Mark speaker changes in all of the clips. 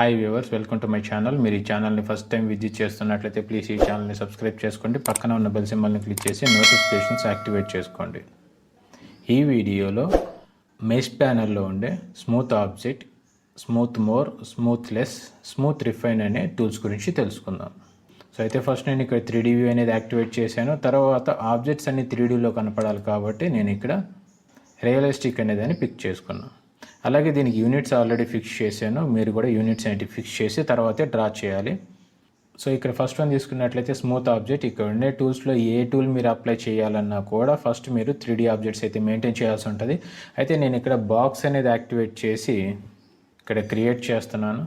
Speaker 1: Hi viewers welcome to my channel మీరు ఈ ఛానల్ని ఫస్ట్ టైం విజిట్ చేస్తున్నట్లయితే ప్లీజ్ ఈ ఛానల్ని సబ్స్క్రైబ్ చేసుకోండి. పక్కన ఉన్న బెల్ సింబల్ని క్లిక్ చేసి నోటిఫికేషన్స్ యాక్టివేట్ చేసుకోండి. ఈ వీడియోలో మెష్ ప్యానల్లో ఉండే smooth object smooth more smooth less smooth refine అనే టూల్స్ గురించి తెలుసుకుందాం. సో అయితే ఫస్ట్ నేను ఇక్కడ త్రీ వ్యూ అనేది యాక్టివేట్ చేశాను. తర్వాత ఆబ్జెక్ట్స్ అన్ని త్రీ డీలో కనపడాలి కాబట్టి నేను ఇక్కడ రియలిస్టిక్ అనేదాన్ని పిక్ చేసుకున్నాను. అలాగే దీనికి యూనిట్స్ ఆల్రెడీ ఫిక్స్ చేశాను. మీరు కూడా యూనిట్స్ అనేవి ఫిక్స్ చేసి తర్వాతే డ్రా చేయాలి. సో ఇక్కడ ఫస్ట్ వన్ తీసుకున్నట్లయితే స్మూత్ ఆబ్జెక్ట్ ఇక్కడ ఉండే టూల్స్లో ఏ టూల్ మీరు అప్లై చేయాలన్నా కూడా ఫస్ట్ మీరు త్రీ డీ ఆబ్జెక్ట్స్ అయితే మెయింటైన్ చేయాల్సి ఉంటుంది. అయితే నేను ఇక్కడ బాక్స్ అనేది యాక్టివేట్ చేసి ఇక్కడ క్రియేట్ చేస్తున్నాను.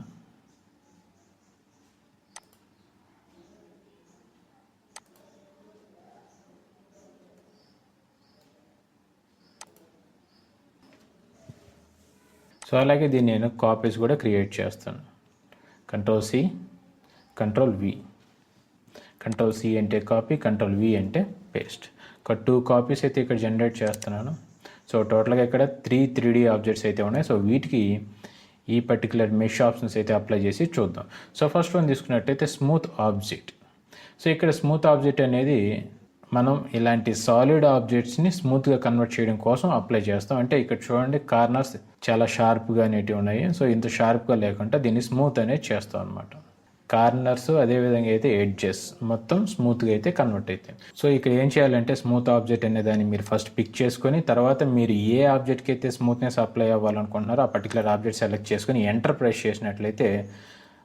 Speaker 1: సో అలాగే దీన్ని నేను కాపీస్ కూడా క్రియేట్ చేస్తాను. Control C control V control C అంటే కాపీ కంట్రోల్ వి అంటే పేస్ట్ ఒక టూ కాపీస్ అయితే ఇక్కడ జనరేట్ చేస్తున్నాను. సో టోటల్గా ఇక్కడ త్రీ త్రీ డీ ఆబ్జెక్ట్స్ అయితే ఉన్నాయి. సో వీటికి ఈ పర్టికులర్ మెష్ ఆప్షన్స్ అయితే అప్లై చేసి చూద్దాం. సో ఫస్ట్ వన్ తీసుకున్నట్టయితే స్మూత్ ఆబ్జెక్ట్ సో ఇక్కడ స్మూత్ ఆబ్జెక్ట్ అనేది మనం ఇలాంటి సాలిడ్ ఆబ్జెక్ట్స్ని స్మూత్గా కన్వర్ట్ చేయడం కోసం అప్లై చేస్తాం. అంటే ఇక్కడ చూడండి కార్నర్స్ చాలా షార్ప్గా అనేటివి ఉన్నాయి. సో ఇంత షార్ప్గా లేకుండా దీన్ని స్మూత్ అనేది చేస్తాం అనమాట కార్నర్స్ అదేవిధంగా అయితే ఎడ్జెస్ మొత్తం స్మూత్గా అయితే కన్వర్ట్ అవుతాయి. సో ఇక్కడ ఏం చేయాలంటే స్మూత్ ఆబ్జెక్ట్ అనే దాన్ని మీరు ఫస్ట్ పిక్ చేసుకొని తర్వాత మీరు ఏ ఆబ్జెక్ట్కి అయితే స్మూత్నెస్ అప్లై అవ్వాలనుకుంటున్నారో ఆ పర్టికులర్ ఆబ్జెక్ట్ సెలెక్ట్ చేసుకొని ఎంటర్ ప్రెస్ చేసినట్లయితే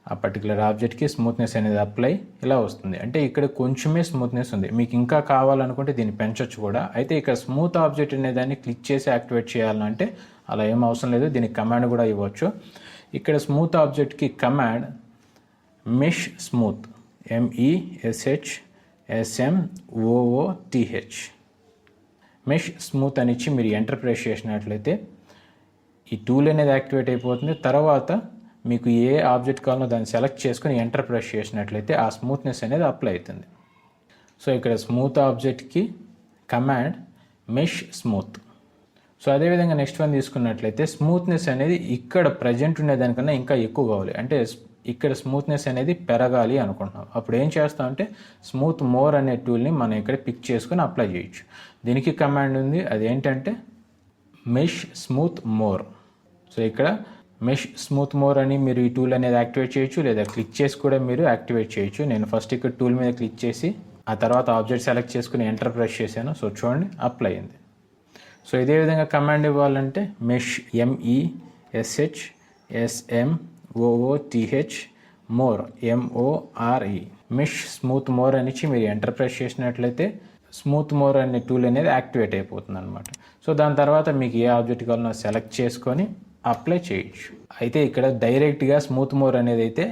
Speaker 1: ఆ పర్టికులర్ ఆబ్జెక్ట్కి స్మూత్నెస్ అనేది అప్లై ఇలా వస్తుంది. అంటే ఇక్కడ కొంచెమే స్మూత్నెస్ ఉంది. మీకు ఇంకా కావాలనుకుంటే దీన్ని పెంచొచ్చు కూడా. అయితే ఇక్కడ స్మూత్ ఆబ్జెక్ట్ అనే దాన్ని క్లిక్ చేసి యాక్టివేట్ చేయాలంటే అలా ఏం అవసరం లేదు. దీనికి కమాండ్ కూడా ఇవ్వచ్చు. ఇక్కడ smooth ఆబ్జెక్ట్కి command mesh smooth M E S H S M O O T H mesh smooth అని ఇచ్చి మీరు ఎంటర్ ప్రెస్ చేసినట్లయితే ఈ టూల్ అనేది యాక్టివేట్ అయిపోతుంది. తర్వాత మీకు ఏ ఆబ్జెక్ట్ కావాలో దాన్ని సెలెక్ట్ చేసుకుని ఎంటర్ ప్రెస్ చేసినట్లయితే ఆ స్మూత్నెస్ అనేది అప్లై అవుతుంది. సో ఇక్కడ స్మూత్ ఆబ్జెక్ట్కి కమాండ్ మెష్ స్మూత్. సో అదేవిధంగా నెక్స్ట్ వన్ తీసుకున్నట్లయితే స్మూత్నెస్ అనేది ఇక్కడ ప్రజెంట్ ఉండేదానికన్నా ఇంకా ఎక్కువ కావాలి. అంటే ఇక్కడ స్మూత్నెస్ అనేది పెరగాలి అనుకుంటున్నాం. అప్పుడు ఏం చేస్తాం అంటే స్మూత్ మోర్ అనే టూల్ని మనం ఇక్కడ పిక్ చేసుకుని అప్లై చేయొచ్చు. దీనికి కమాండ్ ఉంది. అదేంటంటే మెష్ స్మూత్ మోర్. సో ఇక్కడ మెష్ స్మూత్ మోర్ అని మీరు ఈ టూల్ అనేది యాక్టివేట్ చేయొచ్చు లేదా క్లిక్ చేసి కూడా మీరు యాక్టివేట్ చేయొచ్చు. నేను ఫస్ట్ ఇక్కడ టూల్ మీద క్లిక్ చేసి ఆ తర్వాత ఆబ్జెక్ట్ సెలెక్ట్ చేసుకుని ఎంటర్ ప్రెస్ చేశాను. సో చూడండి అప్లై అయింది. సో ఇదే విధంగా కమాండ్ ఇవ్వాలంటే mesh M E S H S M O O T H more M O R E mesh smooth more అనిచ్చి మీరు ఎంటర్ ప్రెస్ చేసినట్లయితే స్మూత్ మోర్ అనే టూల్ అనేది యాక్టివేట్ అయిపోతుంది అనమాట సో దాని తర్వాత మీకు ఏ ఆబ్జెక్ట్ కావాలన్నా సెలెక్ట్ చేసుకొని అప్లై చేయొచ్చు. అయితే ఇక్కడ డైరెక్ట్గా స్మూత్ మోర్ అనేది అయితే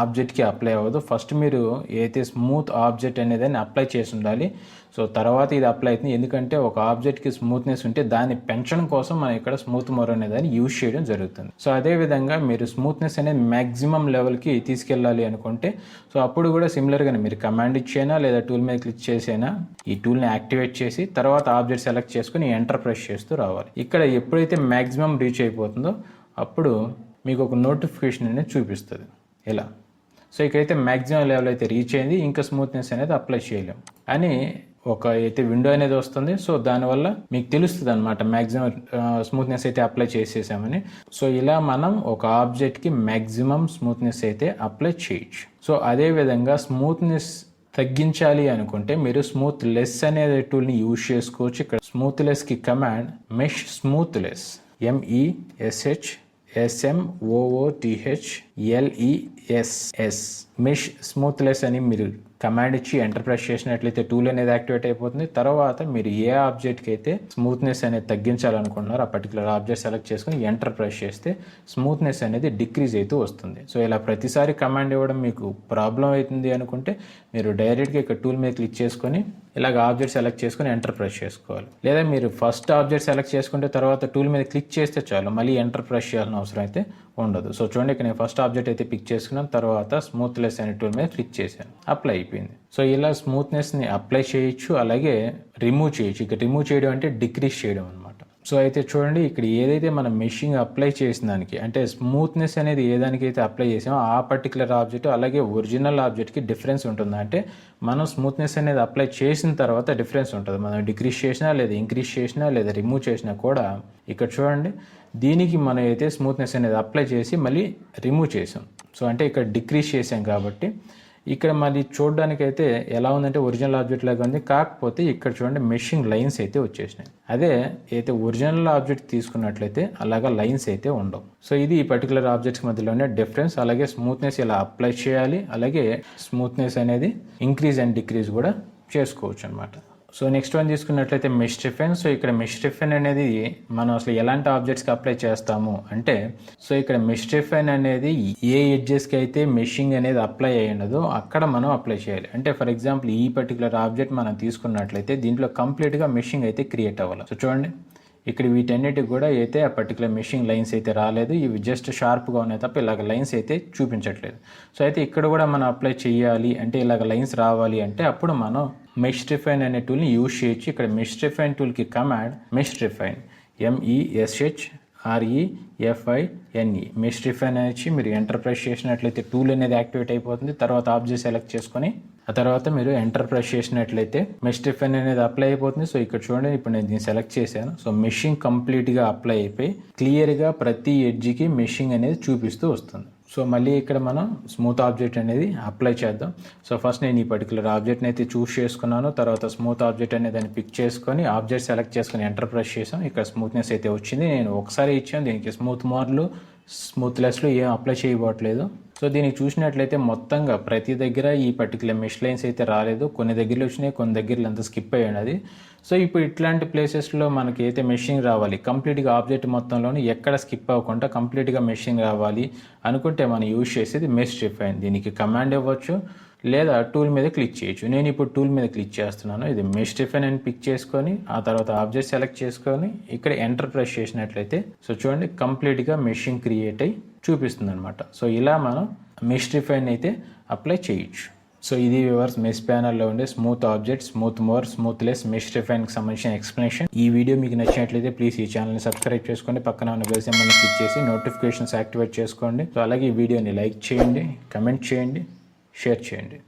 Speaker 1: ఆబ్జెక్ట్కి అప్లై అవ్వదు. ఫస్ట్ మీరు ఏదైతే స్మూత్ ఆబ్జెక్ట్ అనేది అప్లై చేసి ఉండాలి. సో తర్వాత ఇది అప్లై అవుతుంది. ఎందుకంటే ఒక ఆబ్జెక్ట్కి స్మూత్నెస్ ఉంటే దాన్ని పెంచడం కోసం మనం ఇక్కడ స్మూత్ మోర్ అనేదాన్ని యూజ్ చేయడం జరుగుతుంది. సో అదే విధంగా మీరు స్మూత్నెస్ అనేది మ్యాక్సిమం లెవెల్కి తీసుకెళ్ళాలి అనుకుంటే సో అప్పుడు కూడా సిమిలర్గానే మీరు కమాండ్ ఇచ్చేనా లేదా టూల్ మీద క్లిక్ చేసేనా ఈ టూల్ని యాక్టివేట్ చేసి తర్వాత ఆబ్జెక్ట్ సెలెక్ట్ చేసుకుని ఎంటర్ ప్రెస్ చేస్తూ రావాలి. ఇక్కడ ఎప్పుడైతే మ్యాక్సిమం రీచ్ అయిపోతుందో అప్పుడు మీకు ఒక నోటిఫికేషన్ అనేది చూపిస్తుంది. ఇలా సో ఇక్కడైతే మ్యాక్సిమం లెవెల్ అయితే రీచ్ అయింది. ఇంకా స్మూత్నెస్ అనేది అప్లై చేయలేం. అని ఒక అయితే విండో అనేది వస్తుంది. సో దానివల్ల మీకు తెలుస్తుంది అనమాట మ్యాక్సిమం స్మూత్నెస్ అయితే అప్లై చేసేసామని. సో ఇలా మనం ఒక ఆబ్జెక్ట్కి మ్యాక్సిమం స్మూత్నెస్ అయితే అప్లై చేయొచ్చు. సో అదే విధంగా స్మూత్నెస్ తగ్గించాలి అనుకుంటే మీరు స్మూత్ లెస్ అనే టూల్ని యూజ్ చేసుకోవచ్చు. ఇక్కడ smooth లెస్కి command mesh smooth less M E S H S M O O T H L E S S mesh smooth less అని మీరు కమాండ్ ఇచ్చి ఎంటర్ ప్రెస్ చేసినట్లయితే టూల్ అనేది యాక్టివేట్ అయిపోతుంది. తర్వాత మీరు ఏ ఆబ్జెక్ట్కి అయితే స్మూత్నెస్ అనేది తగ్గించాలనుకుంటున్నారో ఆ పర్టికులర్ ఆబ్జెక్ట్ సెలెక్ట్ చేసుకుని ఎంటర్ ప్రెస్ చేస్తే స్మూత్నెస్ అనేది డిక్రీజ్ అవుతూ వస్తుంది. సో ఇలా ప్రతిసారి కమాండ్ ఇవ్వడం మీకు ప్రాబ్లం అవుతుంది అనుకుంటే మీరు డైరెక్ట్గా ఇక్కడ టూల్ మీద క్లిక్ చేసుకొని ఇలాగ ఆబ్జెక్ట్ సెలెక్ట్ చేసుకుని ఎంటర్ ప్రెస్ చేసుకోవాలి. లేదా మీరు ఫస్ట్ ఆబ్జెక్ట్ సెలెక్ట్ చేసుకుంటే తర్వాత టూల్ మీద క్లిక్ చేస్తే చాలు మళ్ళీ ఎంటర్ ప్రెస్ చేయాల్సిన అవసరం అయితే ఉండదు. సో చూడండి ఇక్కడ నేను ఫస్ట్ ఆబ్జెక్ట్ అయితే పిక్ చేసుకున్నాను తర్వాత స్మూత్నెస్ అనే టూల్ మీద క్లిక్ చేశాను. అప్లై అయిపోయింది. సో ఇలా స్మూత్నెస్ని అప్లై చేయొచ్చు అలాగే రిమూవ్ చేయొచ్చు. ఇక రిమూవ్ చేయడం అంటే డిక్రీజ్ చేయడం అనమాట సో అయితే చూడండి ఇక్కడ ఏదైతే మనం మెషింగ్ అప్లై చేసిన దానికి అంటే స్మూత్నెస్ అనేది ఏ దానికైతే అప్లై చేసామో ఆ పర్టికులర్ ఆబ్జెక్ట్ అలాగే ఒరిజినల్ ఆబ్జెక్ట్కి డిఫరెన్స్ ఉంటుంది? అంటే మనం స్మూత్నెస్ అనేది అప్లై చేసిన తర్వాత డిఫరెన్స్ ఉంటుంది. మనం డిక్రీస్ చేసినా లేదా ఇంక్రీజ్ చేసినా లేదా రిమూవ్ చేసినా కూడా ఇక్కడ చూడండి దీనికి మనం అయితే స్మూత్నెస్ అనేది అప్లై చేసి మళ్ళీ రిమూవ్ చేసాం. సో అంటే ఇక్కడ డిక్రీజ్ చేసాం కాబట్టి ఇక్కడ మరి చూడడానికి అయితే ఎలా ఉందంటే ఒరిజినల్ ఆబ్జెక్ట్ లాగా ఉంది. కాకపోతే ఇక్కడ చూడండి మెషింగ్ లైన్స్ అయితే వచ్చేసినాయి. అదే అయితే ఒరిజినల్ ఆబ్జెక్ట్ తీసుకున్నట్లయితే అలాగా లైన్స్ అయితే ఉండవు. సో ఇది ఈ పర్టికులర్ ఆబ్జెక్ట్స్ మధ్యలోనే డిఫరెన్స్ అలాగే స్మూత్నెస్ ఇలా అప్లై చేయాలి. అలాగే స్మూత్నెస్ అనేది ఇంక్రీజ్ అండ్ డిక్రీజ్ కూడా చేసుకోవచ్చు అనమాట సో నెక్స్ట్ వన్ తీసుకున్నట్లయితే మెష్ సో ఇక్కడ మెష్ టిఫెన్ అనేది మనం అసలు ఎలాంటి ఆబ్జెక్ట్స్కి అప్లై చేస్తాము అంటే సో ఇక్కడ మెష్ అనేది ఏ ఎడ్జెస్కి అయితే మెషింగ్ అనేది అప్లై అయ్యి అక్కడ మనం అప్లై చేయాలి. అంటే ఫర్ ఎగ్జాంపుల్ ఈ పర్టికులర్ ఆబ్జెక్ట్ మనం తీసుకున్నట్లయితే దీంట్లో కంప్లీట్గా మెషింగ్ అయితే క్రియేట్ అవ్వాలి. సో చూడండి ఇక్కడ వీటన్నిటికి కూడా అయితే ఆ పర్టికులర్ మెషింగ్ లైన్స్ అయితే రాలేదు. ఇవి జస్ట్ షార్ప్గా ఉన్నాయి తప్ప ఇలాగ లైన్స్ అయితే చూపించట్లేదు. సో అయితే ఇక్కడ కూడా మనం అప్లై చేయాలి అంటే ఇలాగ లైన్స్ రావాలి అంటే అప్పుడు మనం మెష్ రిఫైన్ అనే టూల్ని యూజ్ చేయొచ్చు. ఇక్కడ mesh refine టూల్కి command mesh refine M E S H R E F I N E mesh refine అనేసి మీరు ఎంటర్ప్రెస్ చేసినట్లయితే టూల్ అనేది యాక్టివేట్ అయిపోతుంది. తర్వాత ఆబ్జెక్ట్ సెలెక్ట్ చేసుకొని ఆ తర్వాత మీరు ఎంటర్ప్రెస్ చేసినట్లయితే మెష్ అనేది అప్లై అయిపోతుంది. సో ఇక్కడ చూడండి ఇప్పుడు నేను దీన్ని సెలెక్ట్ చేశాను. సో మెషింగ్ కంప్లీట్గా అప్లై అయిపోయి క్లియర్గా ప్రతి ఎడ్జ్కి మెషింగ్ అనేది చూపిస్తూ వస్తుంది. సో మళ్ళీ ఇక్కడ మనం స్మూత్ ఆబ్జెక్ట్ అనేది అప్లై చేద్దాం. సో ఫస్ట్ నేను ఈ పర్టికులర్ ఆబ్జెక్ట్ని అయితే చూస్ చేసుకున్నాను. తర్వాత స్మూత్ ఆబ్జెక్ట్ అనేది దాన్ని పిక్ చేసుకొని ఆబ్జెక్ట్ సెలెక్ట్ చేసుకొని ఎంటర్ ప్రెస్ చేసాం ఇక్కడ స్మూత్నెస్ అయితే వచ్చింది. నేను ఒకసారి ఇచ్చాను. దీనికి స్మూత్ మోర్లు స్మూత్లెస్లో ఏం అప్లై చేయబోట్లేదు సో దీనికి చూసినట్లయితే మొత్తంగా ప్రతి దగ్గర ఈ పర్టికులర్ మెష్ లైన్స్ అయితే రాలేదు. కొన్ని దగ్గరలో వచ్చినాయి కొన్ని దగ్గరలో అంతా స్కిప్ అయ్యినది సో ఇప్పుడు ఇట్లాంటి ప్లేసెస్లో మనకి అయితే మెషింగ్ రావాలి కంప్లీట్గా ఆబ్జెక్ట్ మొత్తంలోని ఎక్కడ స్కిప్ అవ్వకుండా కంప్లీట్గా మెషింగ్ రావాలి అనుకుంటే మనం యూజ్ చేసేది మెష్ రిఫైన్ దీనికి కమాండ్ ఇవ్వచ్చు లేదా టూల్ మీద క్లిక్ చేయొచ్చు. నేను ఇప్పుడు టూల్ మీద క్లిక్ చేస్తున్నాను. ఇది మెష్ టిఫెన్ అని పిక్ చేసుకొని ఆ తర్వాత ఆబ్జెక్ట్ సెలెక్ట్ చేసుకొని ఇక్కడ ఎంటర్ ప్రెస్ చేసినట్లయితే సో చూడండి కంప్లీట్గా మెషిన్ క్రియేట్ అయ్యి చూపిస్తుంది అనమాట సో ఇలా మనం మెష్ అయితే అప్లై చేయొచ్చు. సో ఇది వివర్స్ మెస్ ప్యానల్లో ఉండే smooth object smooth more smooth less mesh టిఫైన్కి సంబంధించిన ఎక్స్ప్లెనేషన్ ఈ వీడియో మీకు నచ్చినట్లయితే ప్లీజ్ ఈ ఛానల్ని సబ్స్క్రైబ్ చేసుకోండి. పక్కన ఉన్న బెల్ సింబల్ని క్లిక్ చేసి నోటిఫికేషన్స్ యాక్టివేట్ చేసుకోండి. సో అలాగే ఈ వీడియోని లైక్ చేయండి కమెంట్ చేయండి షేర్ చేయండి.